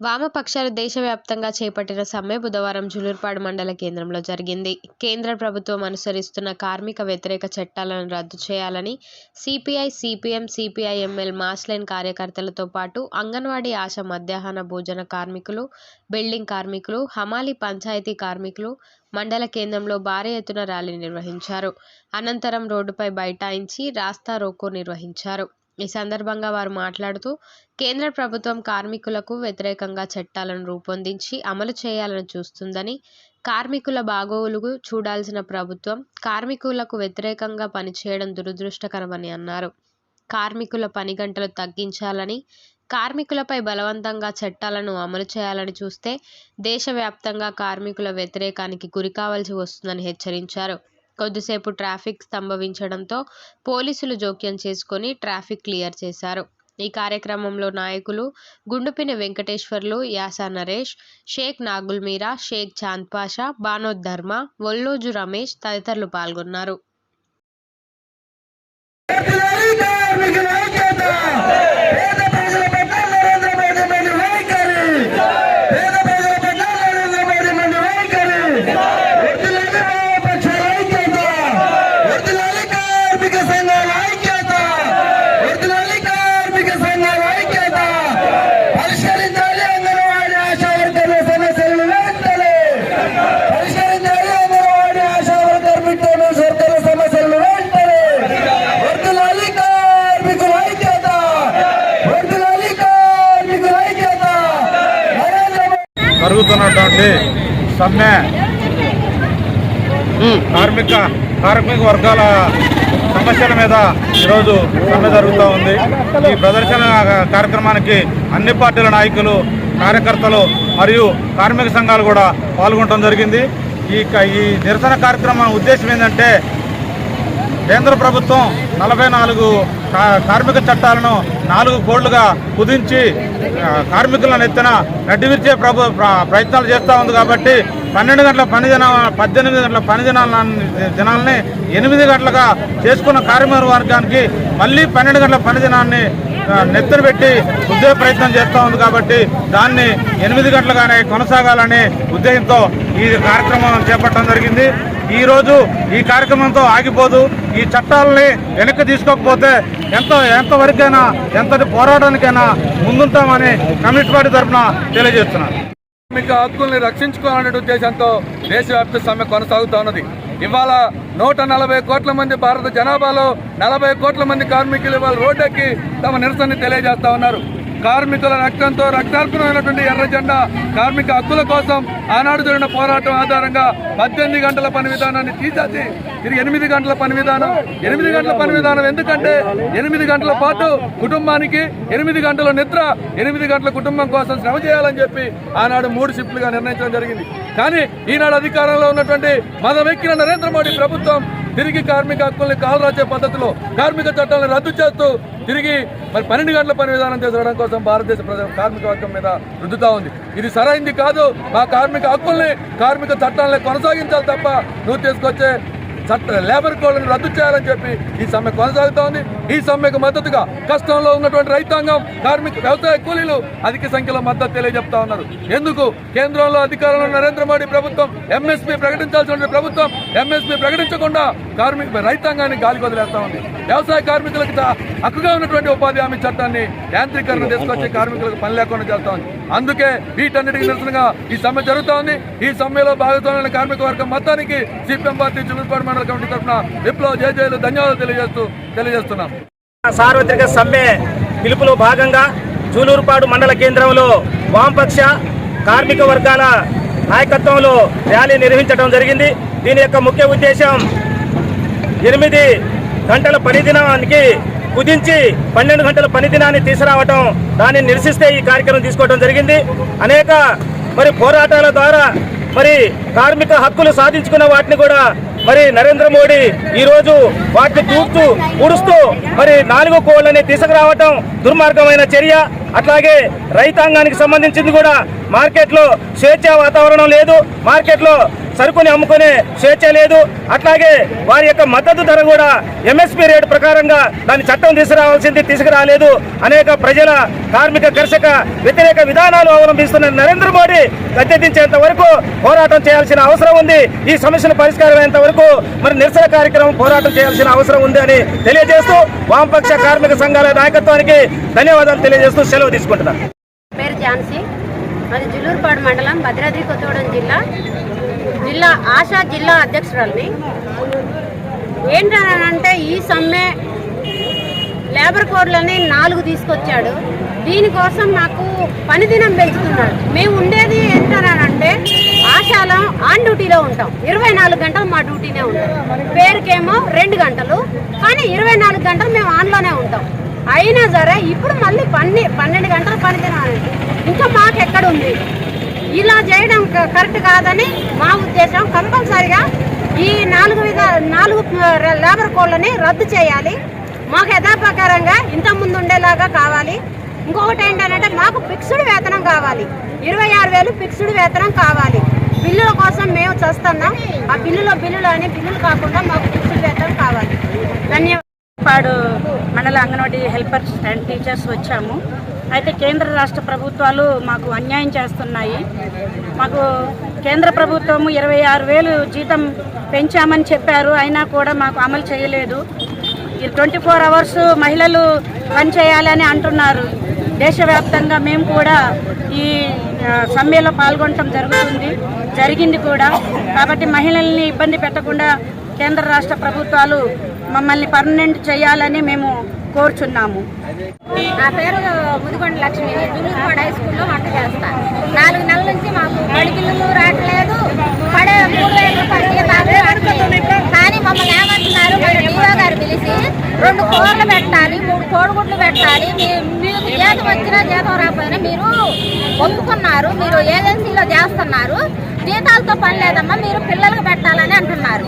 వామపక్షాలు దేశవ్యాప్తంగా చేపట్టిన సమ్మె బుధవారం జులూర్పాడు మండల కేంద్రంలో జరిగింది. కేంద్ర ప్రభుత్వం అనుసరిస్తున్న కార్మిక వ్యతిరేక చట్టాలను రద్దు చేయాలని సిపిఐ సిపిఎం సిపిఐఎంఎల్ మాస్లైన్ కార్యకర్తలతో పాటు అంగన్వాడీ ఆశ మధ్యాహ్న భోజన కార్మికులు, బిల్డింగ్ కార్మికులు, హమాలి పంచాయతీ కార్మికులు మండల కేంద్రంలో భారీ ఎత్తున ర్యాలీ నిర్వహించారు. అనంతరం రోడ్డుపై బైఠాయించి రాస్తా రోకో నిర్వహించారు. ఈ సందర్భంగా వారు మాట్లాడుతూ కేంద్ర ప్రభుత్వం కార్మికులకు వ్యతిరేకంగా చట్టాలను రూపొందించి అమలు చేయాలని చూస్తుందని, కార్మికుల బాగోగులు చూడాల్సిన ప్రభుత్వం కార్మికులకు వ్యతిరేకంగా పనిచేయడం దురదృష్టకరమని అన్నారు. కార్మికుల పని గంటలు తగ్గించాలని, కార్మికులపై బలవంతంగా చట్టాలను అమలు చేయాలని చూస్తే దేశవ్యాప్తంగా కార్మికుల వ్యతిరేకానికి గురికావాల్సి వస్తుందని హెచ్చరించారు. కొద్దిసేపు ట్రాఫిక్ స్తంభవించడంతో పోలీసులు జోక్యం చేసుకొని ట్రాఫిక్ క్లియర్ చేశారు. ఈ కార్యక్రమంలో నాయకులు గుండుపిని వెంకటేశ్వర్లు, యాస నరేష్, షేక్ నాగుల్ మీరా, షేక్ చాంద్ పాషా, బానోత్ ధర్మ, వొల్లోజు రమేష్ తదితరులు పాల్గొన్నారు. పేద జరుగుతున్నటువంటి సమ్మె కార్మిక కార్మిక వర్గాల సమస్యల మీద ఈరోజు సమ్మె జరుగుతూ ఉంది. ఈ ప్రదర్శన కార్యక్రమానికి అన్ని పార్టీల నాయకులు కార్యకర్తలు మరియు కార్మిక సంఘాలు కూడా పాల్గొనడం జరిగింది. ఈ ఈ నిరసన కార్యక్రమం ఉద్దేశం ఏంటంటే కేంద్ర ప్రభుత్వం నలభై నాలుగు కార్మిక చట్టాలను నాలుగు కోళ్ళుగా కుదించి కార్మికులను ఎత్తిన నడ్డివిరిచే ప్రభు ప్రయత్నాలు చేస్తూ ఉంది కాబట్టి పన్నెండు గంటల పని దిన పద్దెనిమిది గంటల పని దినాల దినాలని ఎనిమిది గంటలుగా చేసుకున్న కార్మిక వర్గానికి మళ్ళీ పన్నెండు గంటల పని దినాన్ని ఆ, పెట్టి ఉద్యోగ ప్రయత్నం చేస్తూ ఉంది కాబట్టి దాన్ని ఎనిమిది గంటలుగానే కొనసాగాలనే ఉద్దేశంతో ఈ కార్యక్రమం చేపట్టడం జరిగింది. ఈరోజు ఈ కార్యక్రమంతో ఆగిపోదు. ఈ చట్టాలని వెనక్కి తీసుకోకపోతే ఎంత ఎంతవరకైనా ఎంతటి పోరాటానికైనా ముందుంటామని కమ్యూనిస్ట్ పార్టీ తరఫున తెలియజేస్తున్నాను. కార్మిక హక్కుల్ని రక్షించుకోవాలనే ఉద్దేశంతో దేశవ్యాప్త సమ్మె కొనసాగుతా ఉన్నది. ఇవాళ నూట నలభై కోట్ల మంది భారత జనాభాలో నలభై కోట్ల మంది కార్మికులు ఇవాళ రోడ్డెక్కి తమ నిరసనని తెలియజేస్తా ఉన్నారు. కార్మికుల రక్తంతో రక్తార్పణమైనటువంటి ఎర్ర జెండా కార్మిక హక్కుల కోసం ఆనాడు జరిగిన పోరాటం ఆధారంగా పద్దెనిమిది గంటల పని విధానాన్ని తీసేసి తిరిగి ఎనిమిది గంటల పని విధానం. ఎనిమిది గంటల పని విధానం ఎందుకంటే ఎనిమిది గంటల పాటు కుటుంబానికి ఎనిమిది గంటల నిద్ర ఎనిమిది గంటల కుటుంబం కోసం శ్రమ చేయాలని చెప్పి ఆనాడు మూడు షిఫ్ట్లుగా నిర్ణయించడం జరిగింది. కానీ ఈనాడు అధికారంలో ఉన్నటువంటి మదమెక్కిన నరేంద్ర మోడీ ప్రభుత్వం తిరిగి కార్మిక హక్కుల్ని కాలరాచే పద్ధతిలో కార్మిక చట్టాలను రద్దు చేస్తూ తిరిగి మరి పన్నెండు గంటల పని విధానం తీసుకురావడం కోసం భారతదేశ ప్రజల కార్మిక వర్గం మీద రుద్దుతా ఉంది. ఇది సరైంది కాదు. మా కార్మిక హక్కుల్ని కార్మిక చట్టాలని కొనసాగించాలి తప్ప నువ్వు తీసుకొచ్చే చట్ట లేబర్ కోడ్లను రద్దు చేయాలని చెప్పి ఈ సమ్మె కొనసాగుతోంది. ఈ సమ్మెకు మద్దతుగా కష్టంలో ఉన్నటువంటి రైతాంగం కార్మిక వ్యవసాయ కూలీలు అధిక సంఖ్యలో మద్దతు తెలియజెప్తా ఉన్నారు. ఎందుకు? కేంద్రంలో అధికారంలో నరేంద్ర మోడీ ప్రభుత్వం ఎంఎస్పీ ప్రకటించాల్సిన ప్రభుత్వం ఎంఎస్పీ ప్రకటించకుండా కార్మిక రైతాంగాన్ని గాలి వదిలేస్తా ఉంది. వ్యవసాయ కార్మికులకు హక్కుగా ఉన్నటువంటి ఉపాధి హామీ చట్టాన్ని యాంత్రీకరణ తీసుకొచ్చి కార్మికులకు పని లేకుండా చేస్తా ఉంది. అందుకే వీటన్నిటికీ నిరసనగా ఈ సమ్మె జరుగుతోంది. ఈ సమ్మెలో భాగస్వామ్య కార్మిక వర్గం మొత్తానికి సిపిఎం పార్టీ చిలుపాడు మండల కమిటీ తరఫున విప్లవ జయజయలు ధన్యవాదాలు తెలియజేస్తూ తెలియజేస్తున్నాం. సార్వత్రిక సమ్మె పిలుపులో భాగంగా జూలూరుపాడు మండల కేంద్రంలో వామపక్ష కార్మిక వర్గాల నాయకత్వంలో ర్యాలీ నిర్వహించడం జరిగింది. దీని యొక్క ముఖ్య ఉద్దేశం ఎనిమిది గంటల పని దినానికి కుదించి పన్నెండు గంటల పని దినాన్ని తీసుకురావటం దాన్ని నిరసిస్తే ఈ కార్యక్రమం తీసుకోవడం జరిగింది. అనేక మరి పోరాటాల ద్వారా మరి కార్మిక హక్కులు సాధించుకున్న వాటిని కూడా మరి నరేంద్ర మోడీ ఈరోజు వాటిని తూర్చు ఊడుస్తూ మరి నాలుగు కోళ్ళని తీసుకురావటం దుర్మార్గమైన చర్య. అట్లాగే రైతాంగానికి సంబంధించింది కూడా మార్కెట్లో స్వేచ్ఛ వాతావరణం లేదు. మార్కెట్లో సరుకుని అమ్ముకునే స్వేచ్ఛ లేదు. అట్లాగే వారి యొక్క మద్దతు ధర కూడా ఎంఎస్పీ రేటు ప్రకారంగా దాని చట్టం తీసుకురావాల్సింది తీసుకురాలేదు. అనేక ప్రజల కార్మిక కర్షక వ్యతిరేక విధానాలు అవలంబిస్తున్న నరేంద్ర మోడీ గద్దెదించేంత వరకు పోరాటం చేయాల్సిన అవసరం ఉంది. ఈ సమస్యను పరిష్కారమైనంత వరకు మరి నిరసన కార్యక్రమం పోరాటం చేయాల్సిన అవసరం ఉంది అని తెలియజేస్తూ వామపక్ష కార్మిక సంఘాల నాయకత్వానికి ధన్యవాదాలు తెలియజేస్తూ సెలవు తీసుకుంటున్నాను. పేరు ఝాన్సీ. అది జులూరుపాడు మండలం భద్రాద్రి కొత్తగూడెం జిల్లా. జిల్లా ఆశా జిల్లా అధ్యక్షురాలని. ఏంటనంటే ఈ సమ్మె లేబర్ కోడ్లని నాలుగు తీసుకొచ్చాడు. దీనికోసం మాకు పనిదినం పెంచుతున్నాడు మేము ఉండేది ఏంటనంటే ఆశాలో ఆన్ డ్యూటీలో ఉంటాం. ఇరవై నాలుగు గంటలు మా డ్యూటీనే ఉంటాం. పేరుకేమో రెండు గంటలు. కానీ ఇరవై నాలుగు గంటలు మేము ఆన్లోనే ఉంటాం. అయినా సరే ఇప్పుడు మళ్ళీ పన్నె పన్నెండు గంటలు పని దినం ఇంకా మాకు ఎక్కడ ఉంది ఇలా చేయడం క- కరెక్ట్ కాదని మా ఉద్దేశం కంపల్సరిగా ఈ నాలుగు విధ నాలుగు లేబర్ కోళ్ళని రద్దు చేయాలి. మాకు యథాప్రకారంగా ఇంతకుముందు ఉండేలాగా కావాలి. ఇంకొకటి ఏంటంటే మాకు ఫిక్స్డ్ వేతనం కావాలి. ఇరవై ఆరు వేలు ఫిక్స్డ్ వేతనం కావాలి. బిల్లుల కోసం మేము చేస్తున్నాం. ఆ బిల్లులో బిల్లులు అని బిల్లులు కాకుండా మాకు ఫిక్స్డ్ వేతనం కావాలి. ధన్యవాదాలు మండల అంగన్వాడీ హెల్పర్స్ అండ్ టీచర్స్ వచ్చాము. అయితే కేంద్ర రాష్ట్ర ప్రభుత్వాలు మాకు అన్యాయం చేస్తున్నాయి. మాకు కేంద్ర ప్రభుత్వం ఇరవై ఆరు వేలు జీతం పెంచామని చెప్పారు. అయినా కూడా మాకు అమలు చేయలేదు. ట్వంటీ ఫోర్ అవర్స్ మహిళలు పనిచేయాలని అంటున్నారు. దేశవ్యాప్తంగా మేము కూడా ఈ సమ్మెలో పాల్గొనటం జరుగుతుంది. జరిగింది కూడా. కాబట్టి మహిళల్ని ఇబ్బంది పెట్టకుండా కేంద్ర రాష్ట్ర ప్రభుత్వాలు మమ్మల్ని పర్మనెంట్ చేయాలని మేము కోరుచున్నాము. నా పేరు ముదిగొండ లక్ష్మి. జూలూరుపాడు హై స్కూల్లో వంట చేస్తాను నాలుగు నెలల నుంచి మాకు బడి బిల్లులు రావట్లేదు. పడే మూడు వేల రూపాయలు కానీ మమ్మల్ని ఏమంటున్నారు? మన డీఓ గారు పిలిచి రెండు కూరలు పెట్టాలి మూడు కోడిగుడ్లు పెట్టాలి. మీ- మీకు జీతం వచ్చినా జీతం రాకపోయినా మీరు ఒప్పుకున్నారు. మీరు ఏజెన్సీలో చేస్తున్నారు. జీతాలతో పని లేదమ్మా మీరు పిల్లలకు పెట్టాలని అంటున్నారు.